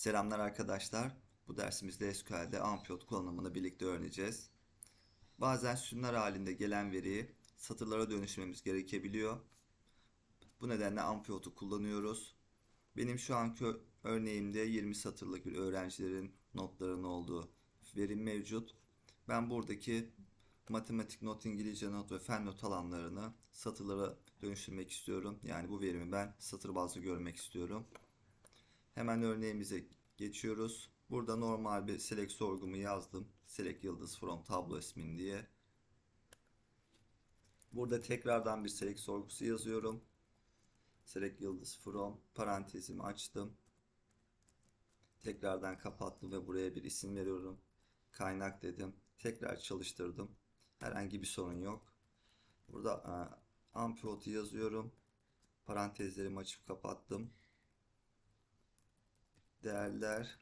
Selamlar arkadaşlar. Bu dersimizde SQL'de ampiyot kullanımını birlikte öğreneceğiz. Bazen sütunlar halinde gelen veriyi satırlara dönüştürmemiz gerekebiliyor. Bu nedenle ampiyotu kullanıyoruz. Benim şu anki örneğimde 20 satırlık bir öğrencilerin notlarının olduğu verim mevcut. Ben buradaki matematik not, İngilizce not ve fen not alanlarını satırlara dönüştürmek istiyorum. Yani bu verimi ben satır bazlı görmek istiyorum. Hemen örneğimize geçiyoruz. Burada normal bir select sorgumu yazdım. Select yıldız from tablo ismin diye. Burada tekrardan bir select sorgusu yazıyorum. Select yıldız from parantezimi açtım. Tekrardan kapattım ve buraya bir isim veriyorum. Kaynak dedim. Tekrar çalıştırdım. Herhangi bir sorun yok. Burada e, ampiyotu yazıyorum. Parantezlerimi açıp kapattım değerler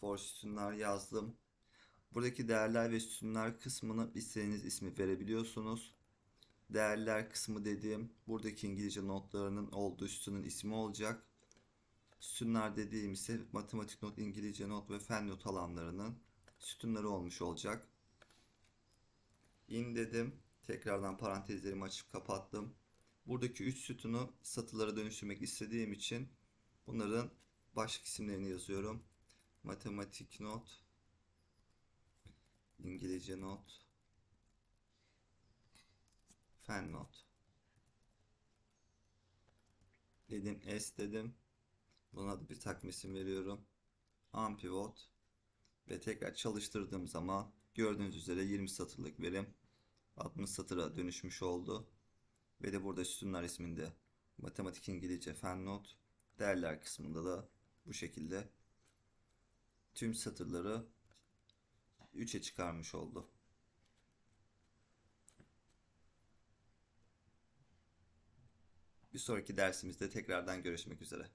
for sütunlar yazdım. Buradaki değerler ve sütunlar kısmını istediğiniz ismi verebiliyorsunuz. Değerler kısmı dediğim buradaki İngilizce notlarının olduğu sütunun ismi olacak. Sütunlar dediğim ise matematik not, İngilizce not ve fen not alanlarının sütunları olmuş olacak. In dedim. Tekrardan parantezlerimi açıp kapattım. Buradaki 3 sütunu satırlara dönüştürmek istediğim için bunların başlık isimlerini yazıyorum. Matematik not, İngilizce not, fen not. Dedim S dedim. Buna da bir takım isim veriyorum. Ampivot ve tekrar çalıştırdığım zaman gördüğünüz üzere 20 satırlık verim 60 satıra dönüşmüş oldu. Ve de burada sütunlar isminde matematik İngilizce fen not değerler kısmında da bu şekilde tüm satırları 3'e çıkarmış oldu. Bir sonraki dersimizde tekrardan görüşmek üzere.